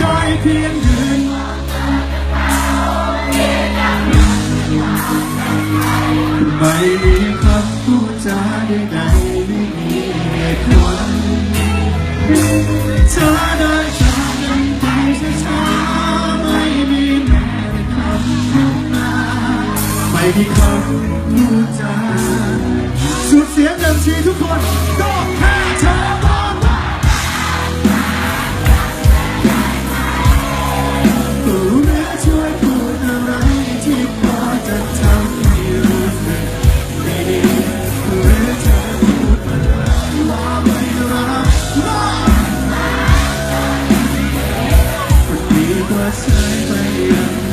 ได้เพียงยืนไม่มีคำพูดจาใดๆไม่มีเหตุผลเธอได้จากกันไปช้าๆไม่มีแม้คำพูดมาไม่มีคำพูดจาสุดเสียงดังทีทุกคนก็ 才会有。